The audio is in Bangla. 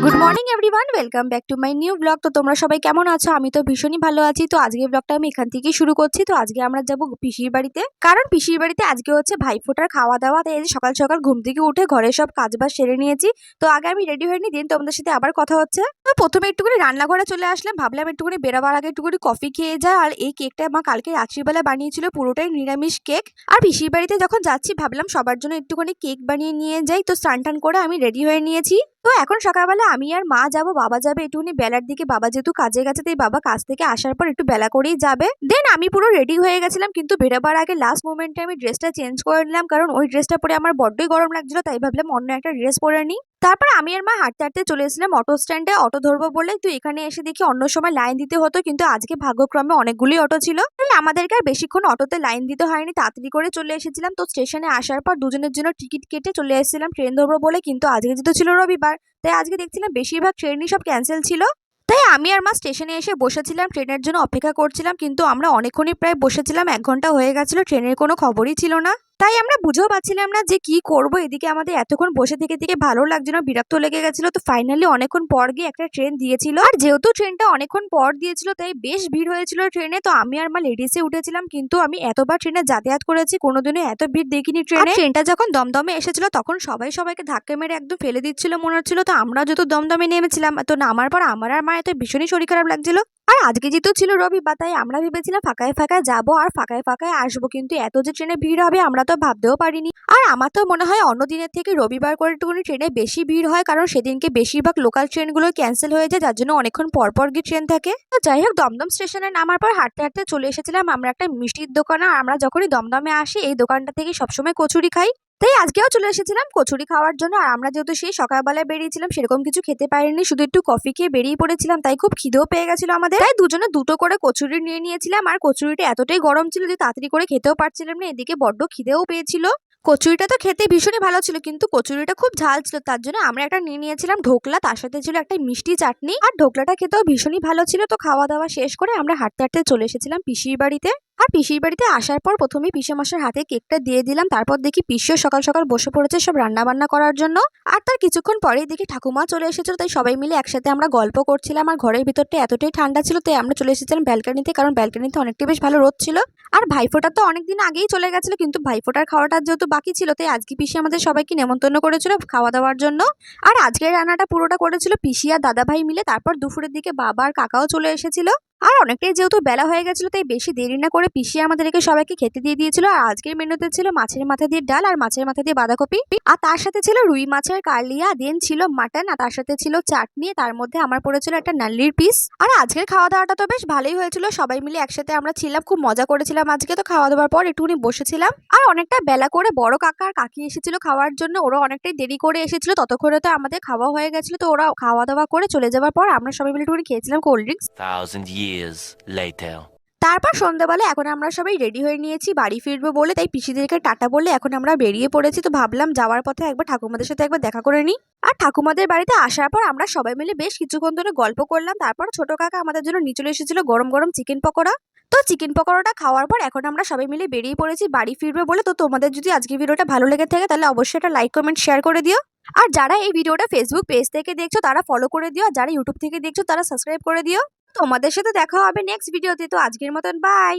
Welcome back to my new blog তো তোমরা সবাই কেমন আছো? আমি তো ভীষণই ভালো আছি। তো আজকে ব্লগটা আমি এখান থেকেই শুরু করছি। তো আজকে আমরা যাব পিসির বাড়িতে। কারণ পিসির বাড়িতে আজকে হচ্ছে ভাইফোঁটার খাওয়া দাওয়া তাই সকাল সকাল ঘুম থেকে উঠে ঘরে সব কাজ বাজ সেরে নিয়েছি। তো আগে আমি রেডি হয়ে নিই, দিন তোমাদের সাথে আবার কথা হচ্ছে। তো প্রথমে একটুখানি রান্নাঘরে চলে আসলাম। ভাবলাম একটুখানি বেরোবার আগে একটুখানি কফি খেয়ে যায় আর এই কেকটা আমার কালকে রাত্রিবেলা বানিয়েছিল। পুরোটাই নিরামিষ কেক আর পিসির বাড়িতে যখন যাচ্ছি, ভাবলাম সবার জন্য একটুখানি কেক বানিয়ে নিয়ে যাই। তো স্নান টান করে আমি রেডি হয়ে নিয়েছি। তো এখন সকালবেলা আমি আর মা যাব, বাবা যাবে একটুখানি বেলার দিকে, বাবা যেহেতু কাজে গেছে তাই বাবা কাজ থেকে আসার পর একটু বেলা করেই যাবে। দেন আমি পুরো রেডি হয়ে গেছিলাম কিন্তু বেরোবার আগে লাস্ট মোমেন্টে আমি ড্রেসটা চেঞ্জ করে নিলাম কারণ ওই ড্রেসটা পরে আমার বড্ডই গরম লাগছিল তাই ভাবলাম অন্য একটা ড্রেস পরে নিই। তারপর আমি আর মা হাঁটতে হাঁটতে চলে এসেছিলাম অটো স্ট্যান্ডে অটো ধরবো বলে তো এখানে এসে দেখি অন্য সময় লাইন দিতে হতো, কিন্তু আজকে ভাগ্যক্রমে অনেকগুলি অটো ছিল। তাই আমাদেরকে আর বেশিক্ষণ অটোতে লাইন দিতে হয়নি। তাড়াতাড়ি করে চলে এসেছিলাম। তো স্টেশনে আসার পর দুজনের জন্য টিকিট কেটে চলে এসেছিলাম ট্রেন ধরবো বলে, কিন্তু আজকে যেহেতু ছিল রবিবার, তাই আজকে দেখছিলাম বেশিরভাগ ট্রেনই সব ক্যান্সেল ছিল। তাই আমি আর মা স্টেশনে এসে বসেছিলাম ট্রেনের জন্য অপেক্ষা করছিলাম, কিন্তু আমরা অনেকক্ষণই প্রায় বসেছিলাম, এক ঘণ্টা হয়ে গেছিল ট্রেনের কোনো খবরই ছিল না। তাই আমরা বুঝেও পাচ্ছিলাম না যে কি করব। এদিকে আমাদের এতক্ষণ বসে থেকে থেকে ভালো লাগছিল না বিরক্ত লেগে গেছিল। তো ফাইনালি অনেকক্ষণ পর গিয়ে একটা ট্রেন দিয়েছিল। আর যেহেতু ট্রেনটা অনেকক্ষণ পর দিয়েছিল, তাই বেশ ভিড় হয়েছিল ট্রেনে তো আমি আর মা লেডিসে উঠেছিলাম, কিন্তু আমি এতবার ট্রেনে যাতায়াত করেছি, কোনোদিনও এত ভিড় দেখিনি ট্রেনে ট্রেনটা যখন দমদমে এসেছিল, তখন সবাই সবাইকে ধাক্কা মেরে একদম ফেলে দিচ্ছিল, মনে হচ্ছিল। তো আমরা যত দমদমে নেমেছিলাম, তো নামার পর আমার আর মায়ের এত ভীষণই শরীর খারাপ লাগছিল। আর আজকে যেহেতু ছিল রবিবার, তাই আমরা ভেবেছিলাম ফাঁকায় ফাঁকায় যাব আর ফাঁকায় ফাঁকায় আসব। কিন্তু এত যে ট্রেনে ভিড় হবে, আমরা তো ভাবতেও পারিনি। আর আমার তো মনে হয় অন্য দিনের থেকে রবিবার করে একটুখানি ট্রেনে বেশি ভিড় হয়, কারণ সেদিনকে বেশিরভাগ লোকাল ট্রেনগুলো ক্যান্সেল হয়ে যায়, যার জন্য অনেকক্ষণ পর পর গিয়ে ট্রেন থাকে। তো যাই হোক, দমদম স্টেশনে নামার পর হাঁটতে হাঁটতে চলে এসেছিলাম। আমরা একটা মিষ্টির দোকানে, আর আমরা যখনই দমদমে আসি, এই দোকানটা থেকে সবসময় কচুরি খাই। তাই আজকেও চলে এসেছিলাম কচুরি খাওয়ার জন্য। আর আমরা যেহেতু সেই সকালবেলায় বেরিয়েছিলাম, সেরকম কিছু খেতে পারিনি, শুধু একটু কফি খেয়ে বেরিয়ে পড়েছিলাম, তাই খুব খিদেও পেয়ে গেছিল আমাদের। তাই দুজনে দুটো করে কচুরি নিয়ে নিয়েছিলাম, আর কচুরিটা এতটাই গরম ছিল যে তাড়াতাড়ি করে খেতেও পারছিলাম না, এদিকে বড্ড খিদেও পেয়েছিল। কচুরিটা তো খেতে ভীষণই ভালো ছিল, কিন্তু কচুরিটা খুব ঝাল ছিল, তার জন্য আমরা একটা নিয়ে নিয়েছিলাম ঢোকলা, তার সাথে ছিল একটা মিষ্টি চাটনি। আর ঢোকলাটা খেতেও ভীষণই ভালো ছিল, তো খাওয়া দাওয়া শেষ করে আমরা হাঁটতে হাঁটতে চলে এসেছিলাম পিসির বাড়িতে। আর পিসির বাড়িতে আসার পর প্রথমেই পিসে মশার হাতে কেকটা দিয়ে দিলাম, তারপর দেখি পিসিও সকাল সকাল বসে পড়েছে সব রান্না বান্না করার জন্য। আর তার কিছুক্ষণ পরেই দেখি ঠাকুমা চলে এসেছিল, তাই সবাই মিলে একসাথে আমরা গল্প করছিলাম। আর ঘরের ভিতরটা এতটাই ঠান্ডা ছিল, তাই আমরা চলে এসেছিলাম ব্যালকানিতে, কারণ ব্যালকানিতে অনেকটাই বেশ ভালো রোদ ছিল। আর ভাইফোঁটা তো অনেকদিন আগেই চলে গেছিল, কিন্তু ভাইফোঁটার খাওয়াটা যেহেতু বাকি ছিল, তাই আজকে পিসি আমাদের সবাইকে নেমন্তন্ন করেছিল খাওয়া দাওয়ার জন্য। আর আজকের রান্নাটা পুরোটা করেছিল পিসি আর দাদা ভাই মিলে, তারপর দুপুরের দিকে বাবা আর কাকাও চলে এসেছিল। আর অনেকটাই যেহেতু বেলা হয়ে গেছিল, তাই বেশি দেরি না করে পিসি আমাদেরকে সবাইকে খেতে দিয়ে দিয়েছিল। আর আজকের মেনুতে ছিল মাছের মাথা দিয়ে ডাল আর মাছের মাথা দিয়ে বাঁধাকপি। আর তার সাথে ছিল রুই মাছের কালিয়া, দেন ছিল মাটন, আর তার সাথে ছিল চাটনি। তার মধ্যে আমার পড়েছিল একটা নাল্লির পিস। আর আজকের খাওয়া দাওয়াটা তো বেশ ভালোই হয়েছিল। সবাই মিলে একসাথে আমরা ছিলাম, খুব মজা করেছিলাম আজকে। তো খাওয়া দাওয়ার পর একটুখানি বসেছিলাম। আর অনেকটা বেলা করে বড় কাকা আর কাকি এসেছিল খাওয়ার জন্য। ওরা অনেকটাই দেরি করে এসেছিল। ততক্ষণে তো আমাদের খাওয়া হয়ে গেছিল। তো ওরা খাওয়া দাওয়া করে চলে যাওয়ার পর আমরা সবাই মিলে একটুখানি খেয়েছিলাম কোল্ড ড্রিঙ্কস। Years later. তারপর সন্ধ্যাবেলা এখন আমরা সবাই রেডি হয়ে নিয়েছি, বাড়ি ফিরবো বলে। তাই পিসিদেরকে টাটা বলে এখন আমরা বেরিয়ে পড়েছি। তো ভাবলাম যাওয়ার পথে একবার ঠাকুমাদের সাথে একবার দেখা করে নিই। আর ঠাকুমাদের বাড়িতে আসার পর আমরা সবাই মিলে বেশ কিছুক্ষণ ধরে গল্প করলাম। তারপর ছোট কাকা আমাদের জন্য নিয়ে চলে এসেছিল গরম গরম চিকেন পকোড়া। তো চিকেন পকোড়াটা খাওয়ার পর এখন আমরা সবাই মিলে বেরিয়ে পড়েছি বাড়ি ফিরবে বলে। তো তোমাদের যদি আজকে ভিডিওটা ভালো লেগে থাকে তাহলে অবশ্যই একটা লাইক কমেন্ট শেয়ার করে দিও। আর যারা এই ভিডিওটা ফেসবুক পেজ থেকে দেখছ তারা ফলো করে দিও। আর যারা ইউটিউব থেকে দেখছ তারা সাবস্ক্রাইব করে দিও। তোমাদের সাথে দেখা হবে নেক্সট ভিডিওতে তো। আজকের মতন বাই